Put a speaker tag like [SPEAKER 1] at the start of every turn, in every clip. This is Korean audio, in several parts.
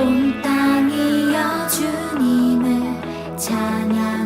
[SPEAKER 1] 온 땅이여 주님을 찬양.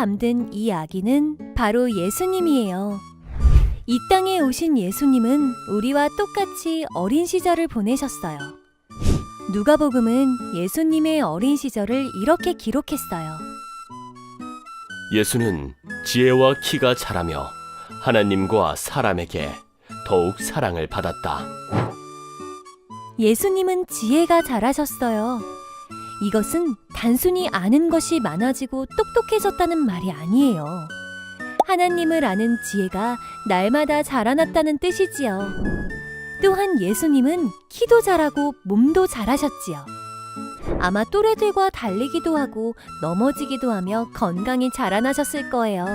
[SPEAKER 2] 잠든 이 아기는 바로 예수님이에요. 이 땅에 오신 예수님은 우리와 똑같이 어린 시절을 보내셨어요. 누가복음은 예수님의 어린 시절을 이렇게 기록했어요.
[SPEAKER 3] 예수는 지혜와 키가 자라며 하나님과 사람에게 더욱 사랑을 받았다.
[SPEAKER 2] 예수님은 지혜가 자라셨어요. 이것은 단순히 아는 것이 많아지고 똑똑해졌다는 말이 아니에요. 하나님을 아는 지혜가 날마다 자라났다는 뜻이지요. 또한 예수님은 키도 자라고 몸도 자라셨지요. 아마 또래들과 달리기도 하고 넘어지기도 하며 건강히 자라나셨을 거예요.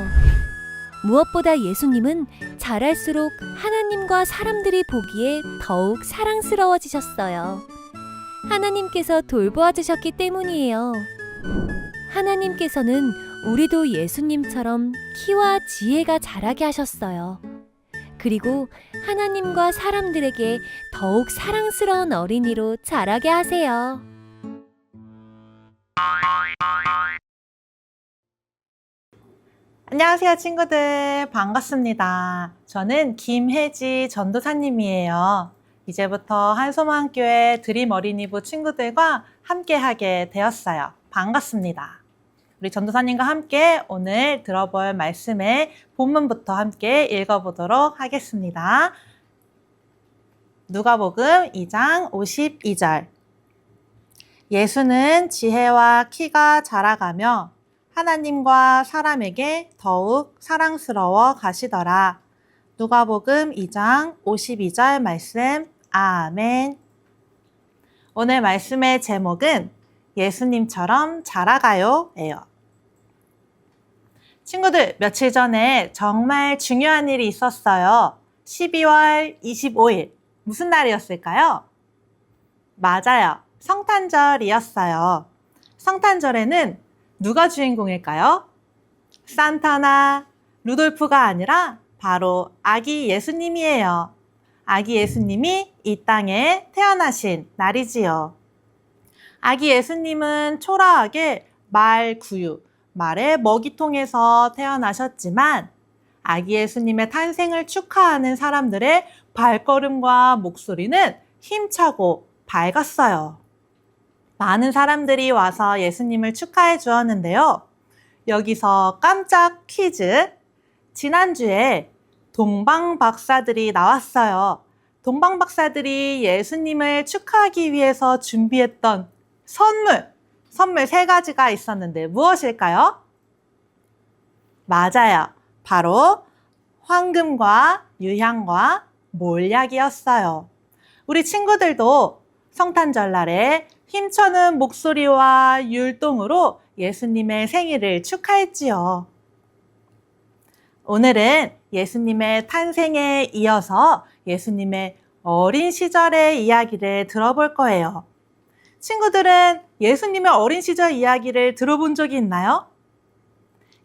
[SPEAKER 2] 무엇보다 예수님은 자랄수록 하나님과 사람들이 보기에 더욱 사랑스러워지셨어요. 하나님께서 돌보아 주셨기 때문이에요. 하나님께서는 우리도 예수님처럼 키와 지혜가 자라게 하셨어요. 그리고 하나님과 사람들에게 더욱 사랑스러운 어린이로 자라게 하세요.
[SPEAKER 4] 안녕하세요, 친구들. 반갑습니다. 저는 김혜지 전도사님이에요. 이제부터 한소망교회 드림 어린이부 친구들과 함께하게 되었어요. 반갑습니다. 우리 전도사님과 함께 오늘 들어볼 말씀의 본문부터 함께 읽어보도록 하겠습니다. 누가복음 2장 52절. 예수는 지혜와 키가 자라가며 하나님과 사람에게 더욱 사랑스러워 가시더라. 누가복음 2장 52절 말씀. 아멘. 오늘 말씀의 제목은 예수님처럼 자라가요예요. 친구들, 며칠 전에 정말 중요한 일이 있었어요. 12월 25일. 무슨 날이었을까요? 맞아요. 성탄절이었어요. 성탄절에는 누가 주인공일까요? 산타나 루돌프가 아니라 바로 아기 예수님이에요. 아기 예수님이 이 땅에 태어나신 날이지요. 아기 예수님은 초라하게 말 구유, 말의 먹이통에서 태어나셨지만 아기 예수님의 탄생을 축하하는 사람들의 발걸음과 목소리는 힘차고 밝았어요. 많은 사람들이 와서 예수님을 축하해 주었는데요. 여기서 깜짝 퀴즈. 지난주에 동방 박사들이 나왔어요. 동방 박사들이 예수님을 축하하기 위해서 준비했던 선물, 선물 세 가지가 있었는데 무엇일까요? 맞아요. 바로 황금과 유향과 몰약이었어요. 우리 친구들도 성탄절날에 힘차는 목소리와 율동으로 예수님의 생일을 축하했지요. 오늘은 예수님의 탄생에 이어서 예수님의 어린 시절의 이야기를 들어볼 거예요. 친구들은 예수님의 어린 시절 이야기를 들어본 적이 있나요?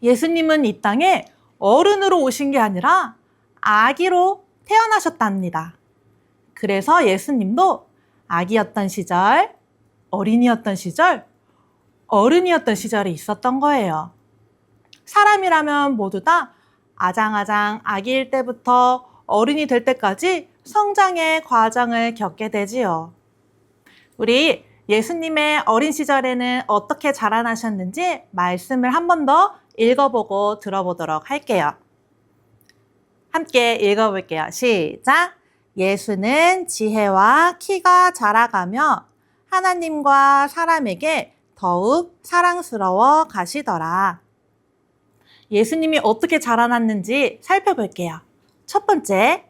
[SPEAKER 4] 예수님은 이 땅에 어른으로 오신 게 아니라 아기로 태어나셨답니다. 그래서 예수님도 아기였던 시절, 어린이였던 시절, 어른이었던 시절이 있었던 거예요. 사람이라면 모두 다 아장아장 아기일 때부터 어른이 될 때까지 성장의 과정을 겪게 되지요. 우리 예수님의 어린 시절에는 어떻게 자라나셨는지 말씀을 한 번 더 읽어보고 들어보도록 할게요. 함께 읽어볼게요. 시작! 예수는 지혜와 키가 자라가며 하나님과 사람에게 더욱 사랑스러워 가시더라. 예수님이 어떻게 자라났는지 살펴볼게요. 첫 번째,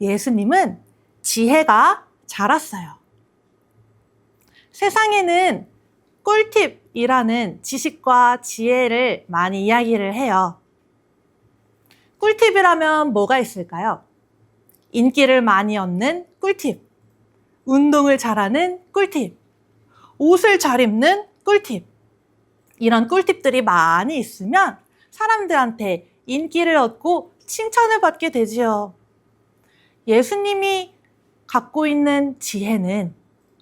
[SPEAKER 4] 예수님은 지혜가 자랐어요. 세상에는 꿀팁이라는 지식과 지혜를 많이 이야기를 해요. 꿀팁이라면 뭐가 있을까요? 인기를 많이 얻는 꿀팁, 운동을 잘하는 꿀팁, 옷을 잘 입는 꿀팁. 이런 꿀팁들이 많이 있으면 사람들한테 인기를 얻고 칭찬을 받게 되지요. 예수님이 갖고 있는 지혜는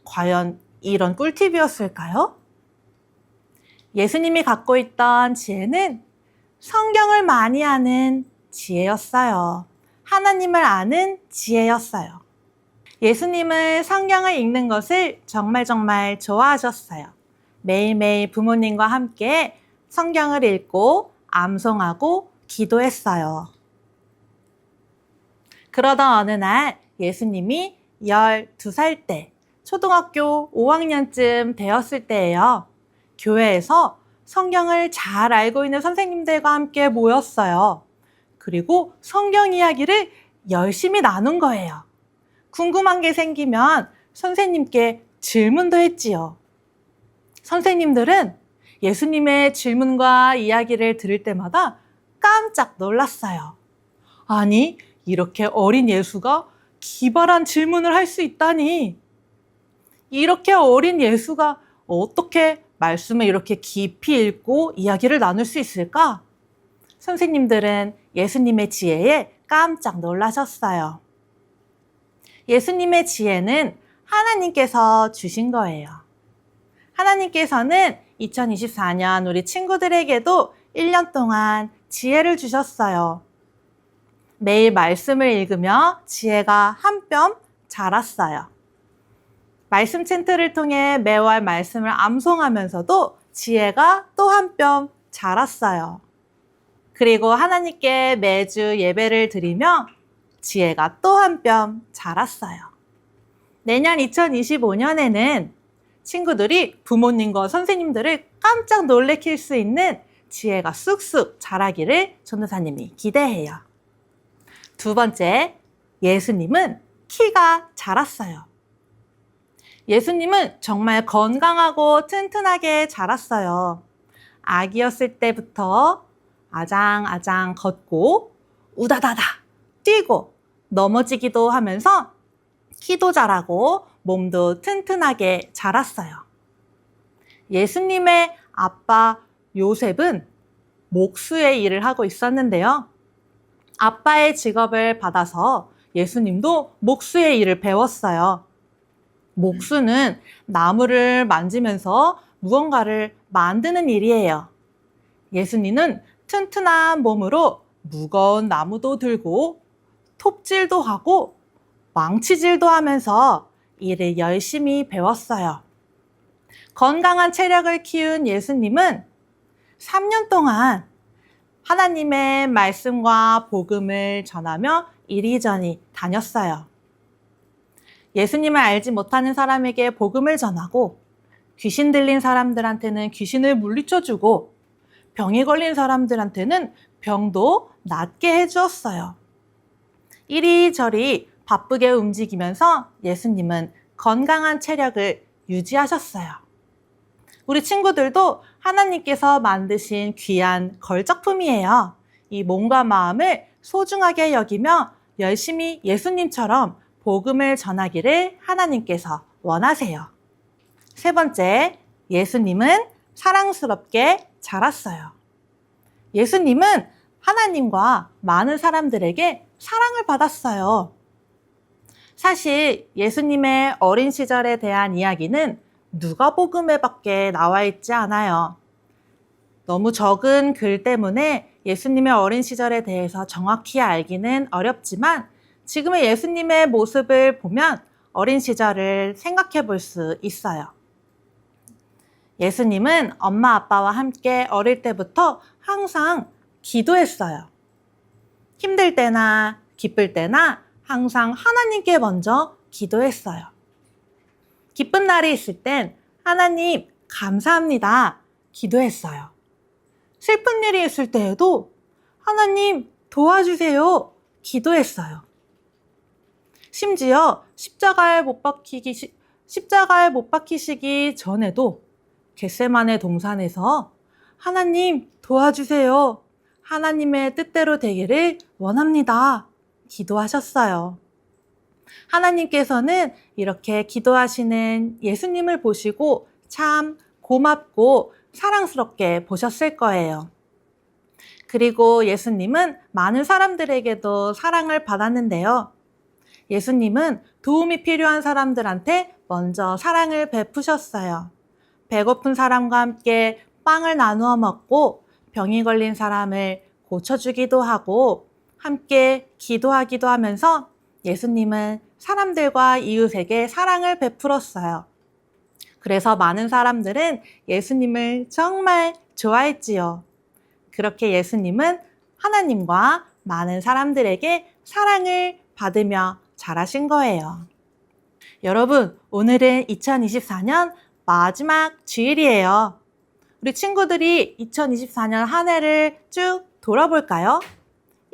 [SPEAKER 4] 과연 이런 꿀팁이었을까요? 예수님이 갖고 있던 지혜는 성경을 많이 아는 지혜였어요. 하나님을 아는 지혜였어요. 예수님은 성경을 읽는 것을 정말 정말 좋아하셨어요. 매일매일 부모님과 함께 성경을 읽고 암송하고 기도했어요. 그러던 어느 날 예수님이 12살 때, 초등학교 5학년쯤 되었을 때예요. 교회에서 성경을 잘 알고 있는 선생님들과 함께 모였어요. 그리고 성경 이야기를 열심히 나눈 거예요. 궁금한 게 생기면 선생님께 질문도 했지요. 선생님들은 예수님의 질문과 이야기를 들을 때마다 깜짝 놀랐어요. 아니, 이렇게 어린 예수가 기발한 질문을 할 수 있다니. 이렇게 어린 예수가 어떻게 말씀을 이렇게 깊이 읽고 이야기를 나눌 수 있을까? 선생님들은 예수님의 지혜에 깜짝 놀라셨어요. 예수님의 지혜는 하나님께서 주신 거예요. 하나님께서는 2024년 우리 친구들에게도 1년 동안 지혜를 주셨어요. 매일 말씀을 읽으며 지혜가 한 뼘 자랐어요. 말씀 챈트를 통해 매월 말씀을 암송하면서도 지혜가 또 한 뼘 자랐어요. 그리고 하나님께 매주 예배를 드리며 지혜가 또 한 뼘 자랐어요. 내년 2025년에는 친구들이 부모님과 선생님들을 깜짝 놀래킬 수 있는 지혜가 쑥쑥 자라기를 전도사님이 기대해요. 두 번째, 예수님은 키가 자랐어요. 예수님은 정말 건강하고 튼튼하게 자랐어요. 아기였을 때부터 아장아장 걷고 우다다다 뛰고 넘어지기도 하면서 키도 자라고 몸도 튼튼하게 자랐어요. 예수님의 아빠 요셉은 목수의 일을 하고 있었는데요. 아빠의 직업을 받아서 예수님도 목수의 일을 배웠어요. 목수는 나무를 만지면서 무언가를 만드는 일이에요. 예수님은 튼튼한 몸으로 무거운 나무도 들고 톱질도 하고 망치질도 하면서 일을 열심히 배웠어요. 건강한 체력을 키운 예수님은 3년 동안 하나님의 말씀과 복음을 전하며 이리저리 다녔어요. 예수님을 알지 못하는 사람에게 복음을 전하고 귀신 들린 사람들한테는 귀신을 물리쳐주고 병이 걸린 사람들한테는 병도 낫게 해주었어요. 이리저리 바쁘게 움직이면서 예수님은 건강한 체력을 유지하셨어요. 우리 친구들도 하나님께서 만드신 귀한 걸작품이에요. 이 몸과 마음을 소중하게 여기며 열심히 예수님처럼 복음을 전하기를 하나님께서 원하세요. 세 번째, 예수님은 사랑스럽게 자랐어요. 예수님은 하나님과 많은 사람들에게 사랑을 받았어요. 사실 예수님의 어린 시절에 대한 이야기는 누가복음에 밖에 나와 있지 않아요. 너무 적은 글 때문에 예수님의 어린 시절에 대해서 정확히 알기는 어렵지만 지금의 예수님의 모습을 보면 어린 시절을 생각해 볼 수 있어요. 예수님은 엄마 아빠와 함께 어릴 때부터 항상 기도했어요. 힘들 때나 기쁠 때나 항상 하나님께 먼저 기도했어요. 기쁜 날이 있을 땐 하나님 감사합니다. 기도했어요. 슬픈 일이 있을 때에도 하나님 도와주세요. 기도했어요. 심지어 십자가에 못 박히기 시- 십자가에 못 박히시기 전에도 겟세만의 동산에서 하나님 도와주세요. 하나님의 뜻대로 되기를 원합니다. 기도하셨어요. 하나님께서는 이렇게 기도하시는 예수님을 보시고 참 고맙고 사랑스럽게 보셨을 거예요. 그리고 예수님은 많은 사람들에게도 사랑을 받았는데요. 예수님은 도움이 필요한 사람들한테 먼저 사랑을 베푸셨어요. 배고픈 사람과 함께 빵을 나누어 먹고 병이 걸린 사람을 고쳐주기도 하고 함께 기도하기도 하면서 예수님은 사람들과 이웃에게 사랑을 베풀었어요. 그래서 많은 사람들은 예수님을 정말 좋아했지요. 그렇게 예수님은 하나님과 많은 사람들에게 사랑을 받으며 자라신 거예요. 여러분, 오늘은 2024년 마지막 주일이에요. 우리 친구들이 2024년 한 해를 쭉 돌아볼까요?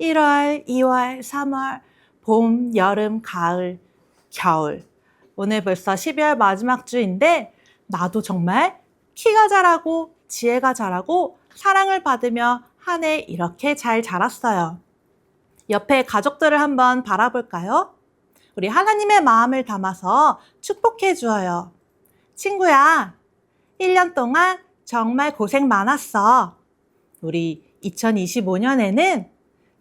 [SPEAKER 4] 1월, 2월, 3월, 봄, 여름, 가을, 겨울. 오늘 벌써 12월 마지막 주인데, 나도 정말 키가 자라고, 지혜가 자라고, 사랑을 받으며 한 해 이렇게 잘 자랐어요. 옆에 가족들을 한번 바라볼까요? 우리 하나님의 마음을 담아서 축복해 주어요. 친구야, 1년 동안 정말 고생 많았어. 우리 2025년에는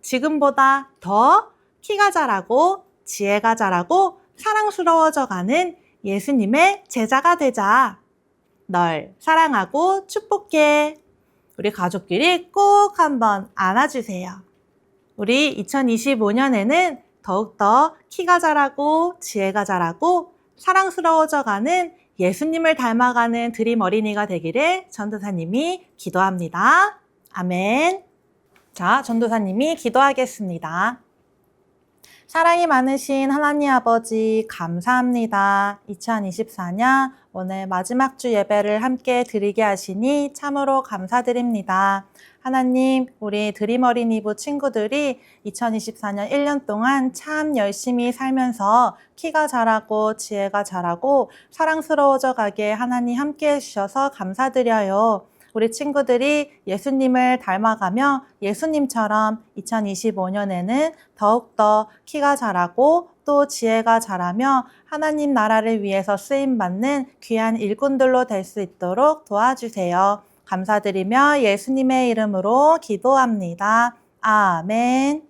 [SPEAKER 4] 지금보다 더 키가 자라고 지혜가 자라고 사랑스러워져 가는 예수님의 제자가 되자. 널 사랑하고 축복해. 우리 가족끼리 꼭 한번 안아주세요. 우리 2025년에는 더욱더 키가 자라고 지혜가 자라고 사랑스러워져 가는 예수님을 닮아가는 드림 어린이가 되기를 전도사님이 기도합니다. 아멘. 자, 전도사님이 기도하겠습니다. 사랑이 많으신 하나님 아버지, 감사합니다. 2024년 오늘 마지막 주 예배를 함께 드리게 하시니 참으로 감사드립니다. 하나님, 우리 드림 어린이부 친구들이 2024년 1년 동안 참 열심히 살면서 키가 자라고 지혜가 자라고 사랑스러워져 가게 하나님 함께 해주셔서 감사드려요. 우리 친구들이 예수님을 닮아가며 예수님처럼 2025년에는 더욱더 키가 자라고 또 지혜가 자라며 하나님 나라를 위해서 쓰임받는 귀한 일꾼들로 될 수 있도록 도와주세요. 감사드리며 예수님의 이름으로 기도합니다. 아멘.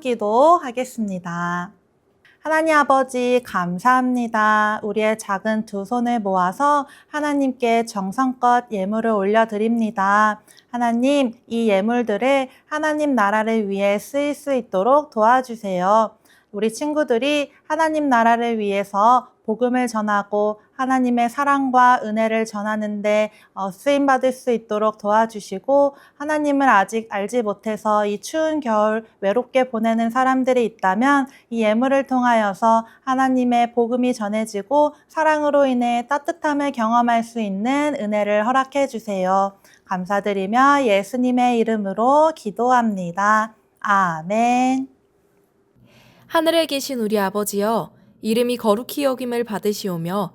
[SPEAKER 4] 기도 하겠습니다. 하나님 아버지, 감사합니다. 우리의 작은 두 손을 모아서 하나님께 정성껏 예물을 올려드립니다. 하나님, 이 예물들을 하나님 나라를 위해 쓰일 수 있도록 도와주세요. 우리 친구들이 하나님 나라를 위해서 복음을 전하고 하나님의 사랑과 은혜를 전하는데 어, 쓰임 받을 수 있도록 도와주시고 하나님을 아직 알지 못해서 이 추운 겨울 외롭게 보내는 사람들이 있다면 이 예물을 통하여서 하나님의 복음이 전해지고 사랑으로 인해 따뜻함을 경험할 수 있는 은혜를 허락해 주세요. 감사드리며 예수님의 이름으로 기도합니다. 아멘.
[SPEAKER 5] 하늘에 계신 우리 아버지여, 이름이 거룩히 여김을 받으시오며,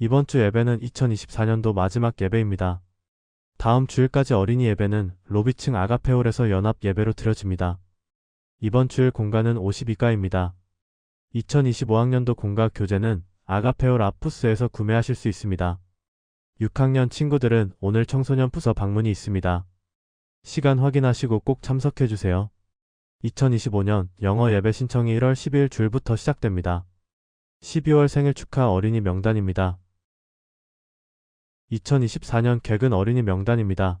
[SPEAKER 6] 이번 주 예배는 2024년도 마지막 예배입니다. 다음 주일까지 어린이 예배는 로비층 아가페올에서 연합 예배로 드려집니다. 이번 주일 공간은 52가입니다. 2025학년도 공가 교재는 아가페올 아푸스에서 구매하실 수 있습니다. 6학년 친구들은 오늘 청소년 부서 방문이 있습니다. 시간 확인하시고 꼭 참석해주세요. 2025년 영어 예배 신청이 1월 12일 줄부터 시작됩니다. 12월 생일 축하 어린이 명단입니다. 2024년 개근 어린이 명단입니다.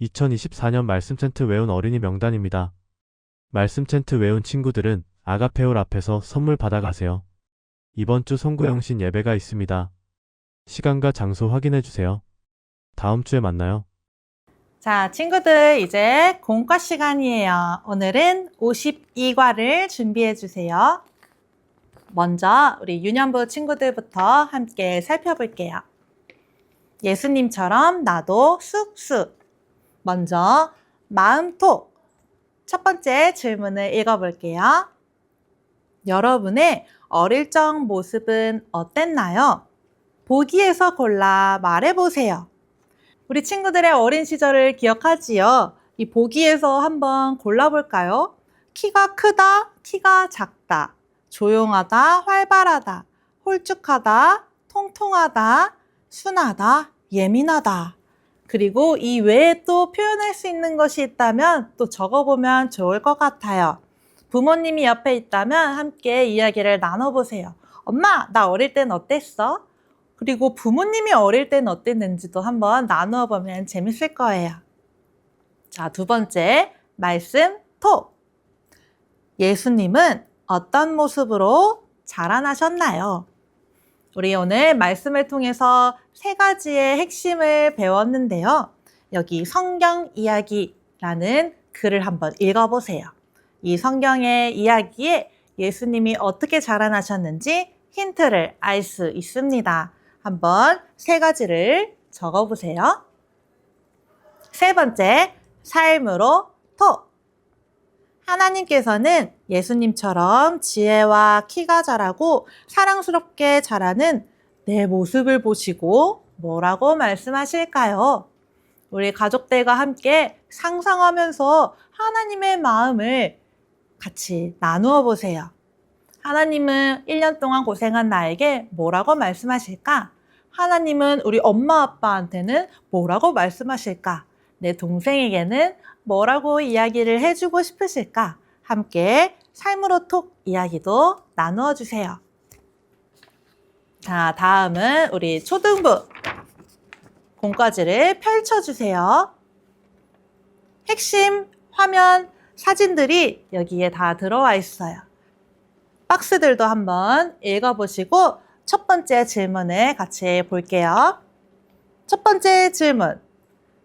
[SPEAKER 6] 2024년 말씀 챈트 외운 어린이 명단입니다. 말씀 챈트 외운 친구들은 아가페올 앞에서 선물 받아가세요. 이번 주 송구영신 예배가 있습니다. 시간과 장소 확인해 주세요. 다음 주에 만나요.
[SPEAKER 4] 자, 친구들, 이제 공과 시간이에요. 오늘은 52과를 준비해 주세요. 먼저 우리 유년부 친구들부터 함께 살펴볼게요. 예수님처럼 나도 쑥쑥. 먼저 마음톡. 첫 번째 질문을 읽어볼게요. 여러분의 어릴 적 모습은 어땠나요? 보기에서 골라 말해보세요. 우리 친구들의 어린 시절을 기억하지요? 이 보기에서 한번 골라볼까요? 키가 크다, 키가 작다, 조용하다, 활발하다, 홀쭉하다, 통통하다, 순하다, 예민하다. 그리고 이 외에 또 표현할 수 있는 것이 있다면 또 적어보면 좋을 것 같아요. 부모님이 옆에 있다면 함께 이야기를 나눠보세요. 엄마, 나 어릴 땐 어땠어? 그리고 부모님이 어릴 땐 어땠는지도 한번 나누어 보면 재밌을 거예요. 자, 두 번째, 말씀 톡. 예수님은 어떤 모습으로 자라나셨나요? 우리 오늘 말씀을 통해서 세 가지의 핵심을 배웠는데요. 여기 성경 이야기라는 글을 한번 읽어보세요. 이 성경의 이야기에 예수님이 어떻게 자라나셨는지 힌트를 알 수 있습니다. 한번 세 가지를 적어보세요. 세 번째, 삶으로 톡. 하나님께서는 예수님처럼 지혜와 키가 자라고 사랑스럽게 자라는 내 모습을 보시고 뭐라고 말씀하실까요? 우리 가족들과 함께 상상하면서 하나님의 마음을 같이 나누어 보세요. 하나님은 1년 동안 고생한 나에게 뭐라고 말씀하실까? 하나님은 우리 엄마 아빠한테는 뭐라고 말씀하실까? 내 동생에게는 뭐라고 이야기를 해주고 싶으실까? 함께 삶으로 톡 이야기도 나누어 주세요. 자, 다음은 우리 초등부 공과지를 펼쳐주세요. 핵심 화면 사진들이 여기에 다 들어와 있어요. 박스들도 한번 읽어보시고 첫 번째 질문을 같이 볼게요. 첫 번째 질문.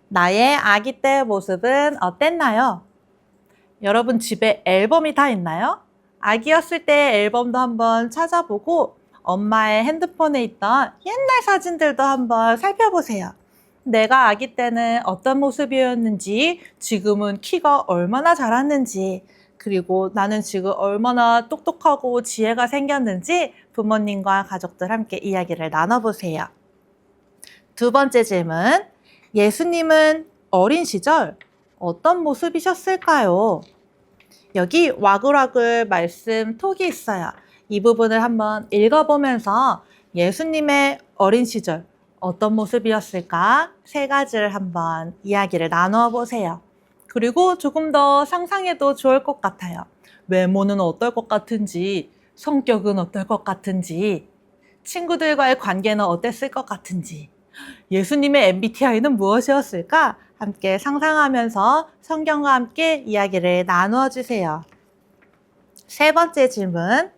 [SPEAKER 4] 나의 아기 때 모습은 어땠나요? 여러분 집에 앨범이 다 있나요? 아기였을 때 앨범도 한번 찾아보고 엄마의 핸드폰에 있던 옛날 사진들도 한번 살펴보세요. 내가 아기 때는 어떤 모습이었는지, 지금은 키가 얼마나 자랐는지, 그리고 나는 지금 얼마나 똑똑하고 지혜가 생겼는지 부모님과 가족들 함께 이야기를 나눠보세요. 두 번째 질문. 예수님은 어린 시절 어떤 모습이셨을까요? 여기 와글와글 말씀 톡이 있어요. 이 부분을 한번 읽어보면서 예수님의 어린 시절 어떤 모습이었을까? 세 가지를 한번 이야기를 나누어 보세요. 그리고 조금 더 상상해도 좋을 것 같아요. 외모는 어떨 것 같은지, 성격은 어떨 것 같은지, 친구들과의 관계는 어땠을 것 같은지, 예수님의 MBTI는 무엇이었을까? 함께 상상하면서 성경과 함께 이야기를 나누어 주세요. 세 번째 질문.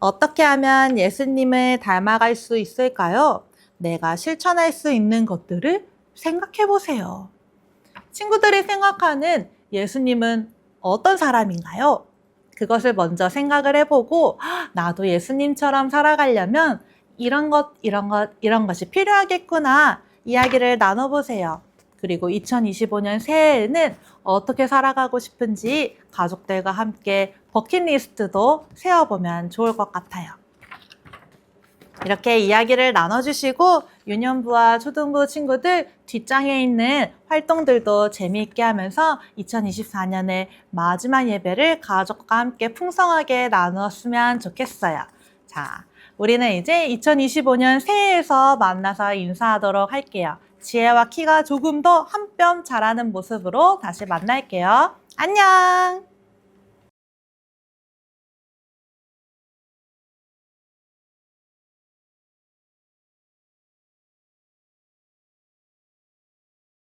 [SPEAKER 4] 어떻게 하면 예수님을 닮아갈 수 있을까요? 내가 실천할 수 있는 것들을 생각해 보세요. 친구들이 생각하는 예수님은 어떤 사람인가요? 그것을 먼저 생각을 해보고 "헉, 나도 예수님처럼 살아가려면 이런 것, 이런 것, 이런 것이 필요하겠구나 이야기를 나눠보세요. 그리고 2025년 새해에는 어떻게 살아가고 싶은지 가족들과 함께 버킷리스트도 세워보면 좋을 것 같아요. 이렇게 이야기를 나눠주시고 유년부와 초등부 친구들 뒷장에 있는 활동들도 재미있게 하면서 2024년의 마지막 예배를 가족과 함께 풍성하게 나누었으면 좋겠어요. 자, 우리는 이제 2025년 새해에서 만나서 인사하도록 할게요. 지혜와 키가 조금 더 한 뼘 자라는 모습으로 다시 만날게요. 안녕!